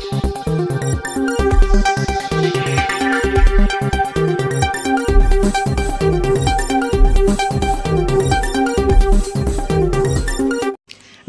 Thank you.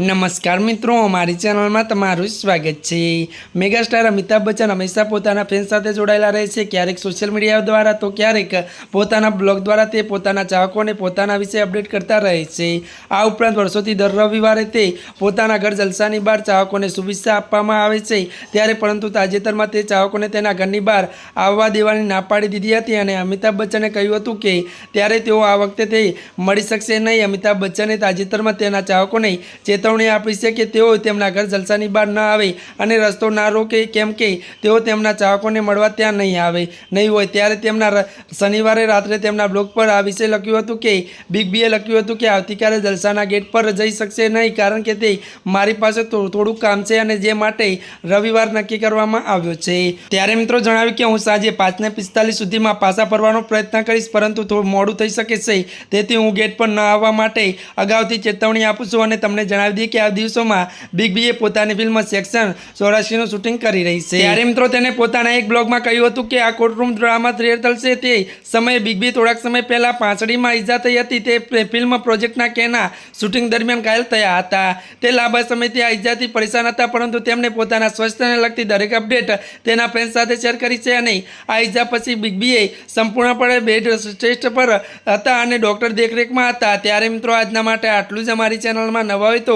નમસ્કાર મિત્રો, અમારી ચેનલમાં તમારું સ્વાગત છે. મેગાસ્ટાર અમિતાભ બચ્ચન હંમેશા પોતાના ફેન્સ સાથે જોડાયેલા રહે છે. ક્યારેક સોશિયલ મીડિયા દ્વારા તો ક્યારેક પોતાના બ્લોગ દ્વારા તે પોતાના ચાહકોને પોતાના વિશે અપડેટ કરતા રહે છે. આ ઉપરાંત વર્ષોથી દર રવિવારે તે પોતાના ઘર જલસાની બહાર ચાહકોને શુભેચ્છા આપવામાં આવે છે. ત્યારે પરંતુ તાજેતરમાં તે ચાહકોને તેના ઘરની બહાર આવવા દેવાની ના પાડી દીધી હતી અને અમિતાભ બચ્ચને કહ્યું હતું કે, ત્યારે તેઓ આ વખતે તે મળી શકશે નહીં. અમિતાભ બચ્ચને તાજેતરમાં તેના ચાહકોને ચેતવણી આપી છે કે તેઓ તેમના ઘર જલસાની બહાર ન આવે અને રસ્તો ના રોકે કેમ કે તેઓ તેમના ચાહકોને મળવા ત્યાં નહીં આવે. નહીં હોય ત્યારે તેમના શનિવારે રાત્રે તેમના બ્લોગ પર આ વિશે લખ્યું હતું કે બિગ બીએ લખ્યું હતું કે આવતીકાલે જલસાના ગેટ પર જઈ શકશે નહીં કારણ કે તે મારી પાસે થોડું કામ છે અને જે માટે રવિવાર નક્કી કરવામાં આવ્યો છે. ત્યારે મિત્રો જણાવ્યું કે હું સાંજે પાંચને પિસ્તાલીસ સુધીમાં પાછા ફરવાનો પ્રયત્ન કરીશ, પરંતુ થોડું મોડું થઈ શકે છે. તેથી હું ગેટ પર ન આવવા માટે અગાઉથી ચેતવણી આપું છું અને તમને જણાવી દઈએ કે આ દિવસોમાં બિગ બીએ પોતાની ફિલ્મ સેક્શન સૌરાષ્ટ્રીનું શૂટિંગ કરી રહી છે. ત્યારે મિત્રો તેને પોતાના એક બ્લોગમાં કહ્યું હતું કે આ કોર્ટરૂમ ડ્રામા થિયેટર છે તે સમયે બિગ બી થોડાક સમય પહેલાં પાંસળીમાં ઈજા થઈ હતી. તે ફિલ્મ પ્રોજેક્ટના કેના શૂટિંગ દરમિયાન ઘાયલ થયા હતા. તે લાંબા સમયથી આ ઈજાથી પરેશાન હતા, પરંતુ તેમણે પોતાના સ્વાસ્થ્યને લગતી દરેક અપડેટ તેના ફેન્સ સાથે શેર કરી છે અને આ ઈજા પછી બિગ બીએ સંપૂર્ણપણે બેડ સ્ટેસ્ટ પર હતા અને ડૉક્ટર દેખરેખમાં હતા. ત્યારે મિત્રો આજના માટે આટલું જ. અમારી ચેનલમાં નવા હોય તો